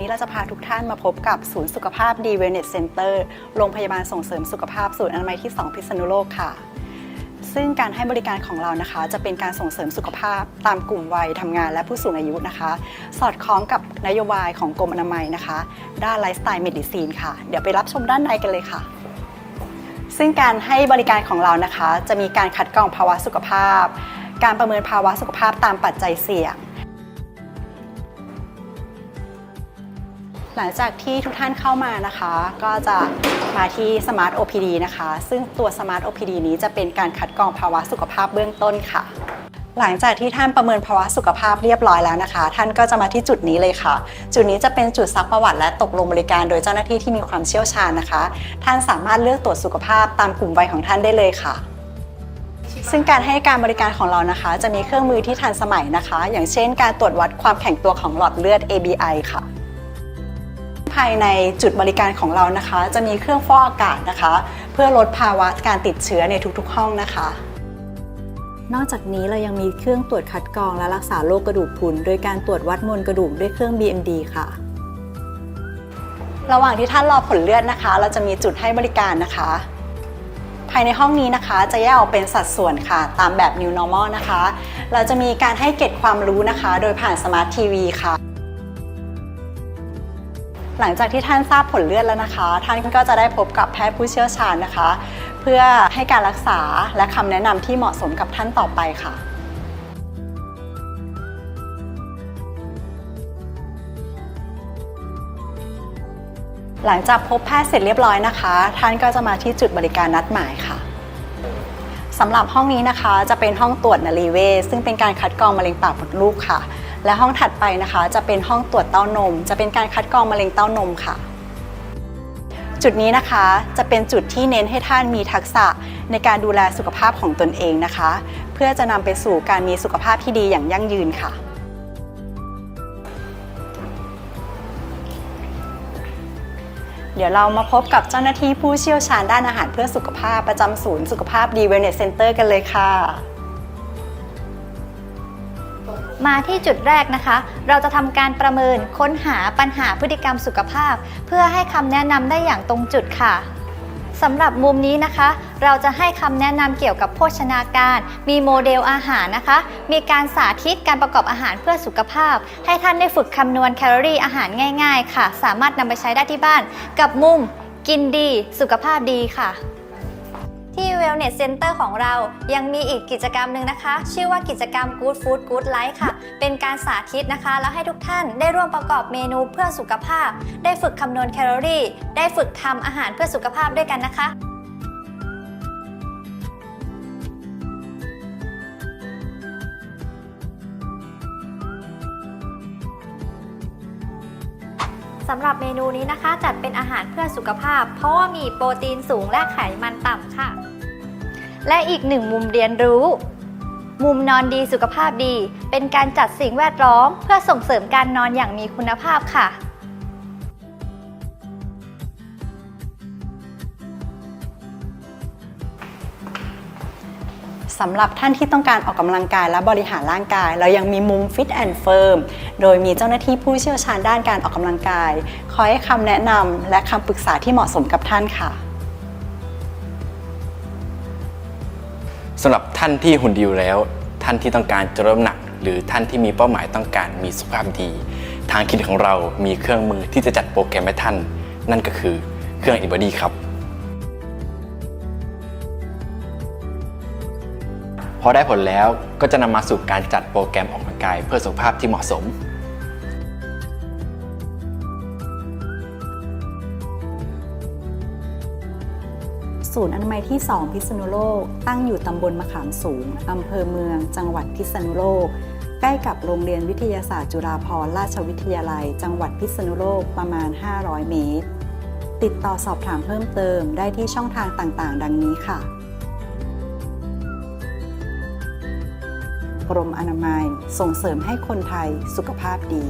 นี้เราจะพาทุกท่านมาพบกับศูนย์สุขภาพดีเวลเนสเซ็นเตอร์โรงพยาบาลส่งเสริมสุขภาพศูนย์อนามัยที่ 2 พิษณุโลกค่ะ ซึ่งการให้บริการของเรานะคะ จะเป็นการส่งเสริมสุขภาพตามกลุ่มวัยทำงานและผู้สูงอายุนะคะ สอดคล้องกับนโยบายของกรมอนามัยนะคะ ด้านไลฟ์สไตล์เมดิซีนค่ะ เดี๋ยวไปรับชมด้านในกันเลยค่ะซึ่งการให้บริการของเรานะคะ จะมีการคัดกรองภาวะสุขภาพ การประเมินภาวะสุขภาพตามปัจจัยเสี่ยง หลังจากที่ทุกท่านเข้ามานะคะ ก็จะมาที่ Smart OPD นะคะ ซึ่งตัว Smart OPD นี้จะเป็นการคัดกรองภาวะสุขภาพเบื้องต้นค่ะ หลังจากที่ท่านประเมินภาวะสุขภาพเรียบร้อยแล้วนะคะ ท่านก็จะมาที่จุดนี้เลยค่ะ จุดนี้จะเป็นจุดซักประวัติและตกลงบริการโดยเจ้าหน้าที่ที่มีความเชี่ยวชาญนะคะ ท่านสามารถเลือกตรวจสุขภาพตามกลุ่มวัยของท่านได้เลยค่ะซึ่งการให้การบริการของเรานะคะ จะมีเครื่องมือที่ทันสมัยนะคะ อย่างเช่น การตรวจวัดความแข็งตัวของหลอดเลือด ABI ค่ะ ภายในจุดบริการของเรานะคะ จะมีเครื่องฟอกอากาศนะคะ เพื่อลดภาวะการติดเชื้อในทุกๆ ห้องนะคะ นอกจากนี้เรายังมีเครื่องตรวจคัดกรองและรักษาโรคกระดูกพรุนโดยการตรวจวัดมวลกระดูกด้วยเครื่อง BMD ค่ะ ระหว่างที่ท่านรอผลเลือดนะคะ เราจะมีจุดให้บริการนะคะ ภายในห้องนี้นะคะ จะแยกออกเป็นสัดส่วนค่ะ ตามแบบ New Normal นะคะ เราจะมีการให้เก็บความรู้นะคะ โดยผ่าน Smart TV ค่ะ หลังจากที่ท่านทราบผลเลือดแล้วนะคะ ท่านก็จะได้พบกับแพทย์ผู้เชี่ยวชาญนะคะ เพื่อให้การรักษาและคำแนะนำที่เหมาะสมกับท่านต่อไปค่ะหลังจากพบแพทย์เสร็จเรียบร้อยนะคะ ท่านก็จะมาที่จุดบริการนัดหมายค่ะสำหรับห้องนี้นะคะจะเป็นห้องตรวจนารีเวซึ่งเป็นการคัดกรองมะเร็งปากมดลูกค่ะ และห้องถัดไปนะคะ จะเป็นห้องตรวจเต้านม จะเป็นการคัดกรองมะเร็งเต้านมค่ะ จุดนี้นะคะจะเป็นจุดที่เน้นให้ท่านมีทักษะในการดูแลสุขภาพของตนเองนะคะ เพื่อจะนำไปสู่การมีสุขภาพที่ดีอย่างยั่งยืนค่ะเดี๋ยวเรามาพบกับเจ้าหน้าที่ผู้เชี่ยวชาญด้านอาหารเพื่อสุขภาพประจำศูนย์สุขภาพดีเวลเนสเซ็นเตอร์กันเลยค่ะ มาที่จุดแรกนะคะ เราจะทำการประเมินค้นหาปัญหาพฤติกรรมสุขภาพ เพื่อให้คำแนะนำได้อย่างตรงจุดค่ะสำหรับมุมนี้นะคะ เราจะให้คำแนะนำเกี่ยวกับโภชนาการ มีโมเดลอาหารนะคะ มีการสาธิตการประกอบอาหารเพื่อสุขภาพ ให้ท่านได้ฝึกคำนวณแคลอรี่อาหารง่าย ๆ ค่ะ สามารถนำไปใช้ได้ที่บ้าน กับมุมกินดี สุขภาพดีค่ะ ที่ Wellness Center ของเรายังมีอีกกิจกรรมหนึ่งนะคะ ชื่อว่ากิจกรรม Good Food Good Life ค่ะ เป็นการสาธิตนะคะ แล้วให้ทุกท่านได้ร่วมประกอบเมนูเพื่อสุขภาพ ได้ฝึกคำนวณแคลอรี่ ได้ฝึกทำอาหารเพื่อสุขภาพด้วยกันนะคะ สำหรับเมนูนี้นะคะ จัดเป็นอาหารเพื่อสุขภาพ เพราะว่ามีโปรตีนสูงและไขมันต่ำค่ะ และอีกหนึ่งมุมเรียนรู้ มุมนอนดีสุขภาพดี เป็นการจัดสิ่งแวดล้อม เพื่อส่งเสริมการนอนอย่างมีคุณภาพค่ะ สำหรับท่านที่ต้องการออกกำลังกายและบริหารร่างกาย เรายังมีมุม Fit and Firm โดยมีเจ้าหน้าที่ผู้เชี่ยวชาญด้านการออกกำลังกาย คอยให้คำแนะนำและคำปรึกษาที่เหมาะสมกับท่านค่ะ สำหรับท่านที่หุ่นดีอยู่แล้ว ท่านที่ต้องการจะลดน้ำหนัก หรือท่านที่มีเป้าหมายต้องการมีสุขภาพดี ทางคลินิกของเรามีเครื่องมือที่จะจัดโปรแกรมให้ท่าน นั่นก็คือเครื่อง i b o d y ครับ พอได้ผลแล้วก็จะนำมาสู่การจัดโปรแกรมออกกำลังกายเพื่อสุขภาพที่เหมาะสม ศูนย์อนามัยที่ 2 พิษณุโลก ตั้งอยู่ตำบลมะขามสูงอำเภอเมือง จังหวัดพิษณุโลก ใกล้กับโรงเรียนวิทยาศาสตร์จุฬาภรณราชวิทยาลัย จังหวัดพิษณุโลกประมาณ 500 เมตร ติดต่อสอบถามเพิ่มเติมได้ที่ช่องทางต่างๆ ดังนี้ค่ะ กรมอนามัย ส่งเสริมให้คนไทยสุขภาพดี